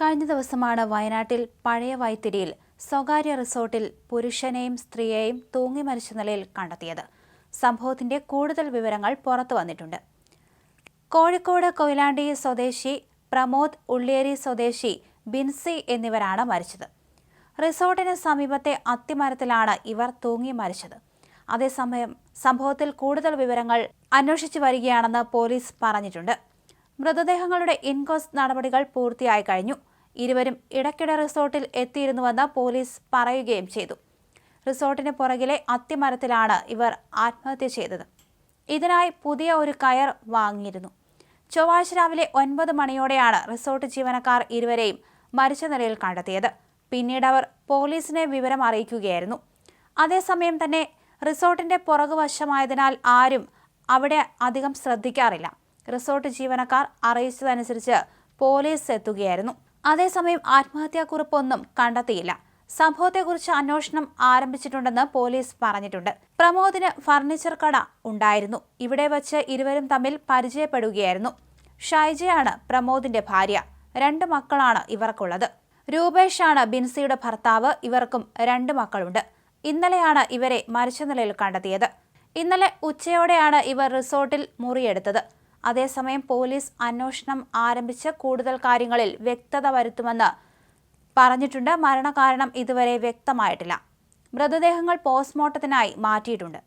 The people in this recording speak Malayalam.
കഴിഞ്ഞ ദിവസമാണ് വയനാട്ടിൽ പഴയ വൈത്തിരിയിൽ സ്വകാര്യ റിസോർട്ടിൽ പുരുഷനെയും സ്ത്രീയെയും തൂങ്ങി മരിച്ച നിലയിൽ കണ്ടെത്തിയത്. സംഭവത്തിന്റെ കൂടുതൽ വിവരങ്ങൾ പുറത്തു വന്നിട്ടുണ്ട്. കോഴിക്കോട് കൊയിലാണ്ടി സ്വദേശി പ്രമോദ് ഉള്ളിയേരി സ്വദേശി ബിൻസി എന്നിവരാണ് മരിച്ചത്. റിസോർട്ടിന് സമീപത്തെ അത്തിമരത്തിലാണ് ഇവർ തൂങ്ങി മരിച്ചത്. അതേസമയം സംഭവത്തിൽ കൂടുതൽ വിവരങ്ങൾ അന്വേഷിച്ചു വരികയാണെന്ന് പോലീസ് പറഞ്ഞിട്ടുണ്ട്. മൃതദേഹങ്ങളുടെ ഇൻകോസ്റ്റ് നടപടികൾ പൂർത്തിയായി കഴിഞ്ഞു. ഇരുവരും ഇടയ്ക്കിടെ റിസോർട്ടിൽ എത്തിയിരുന്നുവെന്ന് പോലീസ് പറയുകയും ചെയ്തു. റിസോർട്ടിന് പുറകിലെ അത്തിമരത്തിലാണ് ഇവർ ആത്മഹത്യ ചെയ്തത്. ഇതിനായി പുതിയ ഒരു കയർ വാങ്ങിയിരുന്നു. ചൊവ്വാഴ്ച രാവിലെ ഒൻപത് മണിയോടെയാണ് റിസോർട്ട് ജീവനക്കാർ ഇരുവരെയും മരിച്ച നിലയിൽ കണ്ടെത്തിയത്. പിന്നീട് അവർ പോലീസിനെ വിവരം അറിയിക്കുകയായിരുന്നു. അതേസമയം തന്നെ റിസോർട്ടിന്റെ പുറകുവശമായതിനാൽ ആരും അവിടെ അധികം ശ്രദ്ധിക്കാറില്ല. റിസോർട്ട് ജീവനക്കാർ അറിയിച്ചതനുസരിച്ച് പോലീസ് എത്തുകയായിരുന്നു. അതേസമയം ആത്മഹത്യാക്കുറിപ്പൊന്നും കണ്ടെത്തിയില്ല. സംഭവത്തെക്കുറിച്ച് അന്വേഷണം ആരംഭിച്ചിട്ടുണ്ടെന്ന് പോലീസ് പറഞ്ഞിട്ടുണ്ട്. പ്രമോദിന് ഫർണിച്ചർ കട ഉണ്ടായിരുന്നു. ഇവിടെ വച്ച് ഇരുവരും തമ്മിൽ പരിചയപ്പെടുകയായിരുന്നു. ഷൈജയാണ് പ്രമോദിന്റെ ഭാര്യ. രണ്ട് മക്കളാണ് ഇവർക്കുള്ളത്. രൂപേഷാണ് ബിൻസിയുടെ ഭർത്താവ്. ഇവർക്കും രണ്ട് മക്കളുണ്ട്. ഇന്നലെയാണ് ഇവരെ മരിച്ച നിലയിൽ കണ്ടെത്തിയത്. ഇന്നലെ ഉച്ചയോടെയാണ് ഇവർ റിസോർട്ടിൽ മുറിയെടുത്തത്. അതേസമയം പോലീസ് അന്വേഷണം ആരംഭിച്ച് കൂടുതൽ കാര്യങ്ങളിൽ വ്യക്തത വരുത്തുമെന്ന് പറഞ്ഞിട്ടുണ്ട്. മരണകാരണം ഇതുവരെ വ്യക്തമായിട്ടില്ല. മൃതദേഹങ്ങൾ പോസ്റ്റ്മോർട്ടത്തിനായി മാറ്റിയിട്ടുണ്ട്.